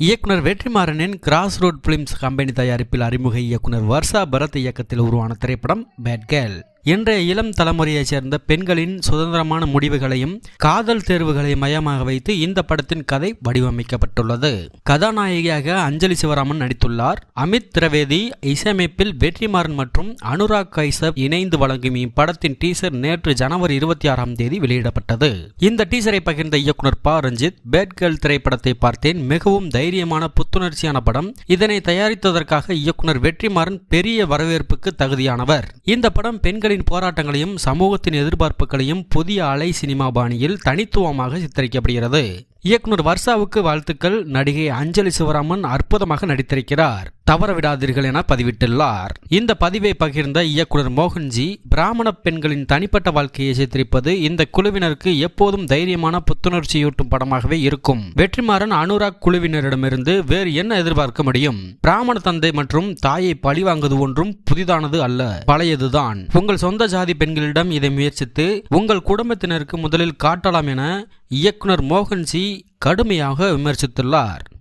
இயக்குனர் வெற்றிமாறனின் cross road films company தயாரிப்பில் அறிமுக இயக்குனர் வர்ஷா பரத் இயக்கத்தில் உருவான திரைப்படம் பேட் கேர்ள் இன்றைய இளம் தலைமுறையைச் சேர்ந்த பெண்களின் சுதந்திரமான முடிவுகளையும் காதல் தேர்வுகளையும் மையமாக வைத்து இந்த படத்தின் கதை வடிவமைக்கப்பட்டுள்ளது. கதாநாயகியாக அஞ்சலி சிவராமன் நடித்துள்ளார். அமித் திரவேதி இசையமைப்பில் வெற்றிமாறன் மற்றும் அனுராக் கைசப் இணைந்து வழங்கும் இப்படத்தின் டீசர் நேற்று ஜனவரி இருபத்தி ஆறாம் தேதி வெளியிடப்பட்டது. இந்த டீசரை பகிர்ந்த இயக்குனர் ப. ரஞ்சித் பேட்கேர்ள் திரைப்படத்தை பார்த்தேன். மிகவும் தைரியமான புத்துணர்ச்சியான படம். இதனை தயாரித்ததற்காக இயக்குனர் வெற்றிமாறன் பெரிய வரவேற்புக்கு தகுதியானவர். இந்த படம் பெண்களின் போராட்டங்களையும் சமூகத்தின் எதிர்பார்ப்புகளையும் புதிய அலை சினிமா பாணியில் தனித்துவமாக சித்தரிக்கப்படுகிறது. இயக்குனர் வர்ஷாவுக்கு வாழ்த்துக்கள். நடிகை அஞ்சலி சிவராமன் அற்புதமாக நடித்திருக்கிறார். தவற விடாதீர்கள் என பதிவிட்டுள்ளார். இந்த பதிவை பகிர்ந்த இயக்குனர் மோகன்ஜி பிராமண பெண்களின் தனிப்பட்ட வாழ்க்கையை சித்தரிப்பது இந்த குழுவினருக்கு எப்போதும் தைரியமான புத்துணர்ச்சியூட்டும் படமாகவே இருக்கும். வெற்றிமாறன் அனுராக் குழுவினரிடமிருந்து வேறு என்ன எதிர்பார்க்க முடியும்? பிராமண தந்தை மற்றும் தாயை பழிவாங்குவது ஒன்றும் புதிதானது அல்ல பழையதுதான். உங்கள் சொந்த ஜாதி பெண்களிடம் இதை முயற்சித்து உங்கள் குடும்பத்தினருக்கு முதலில் காட்டலாம் என இயக்குனர் மோகன்ஜி கடுமையாக விமர்சித்துள்ளார்.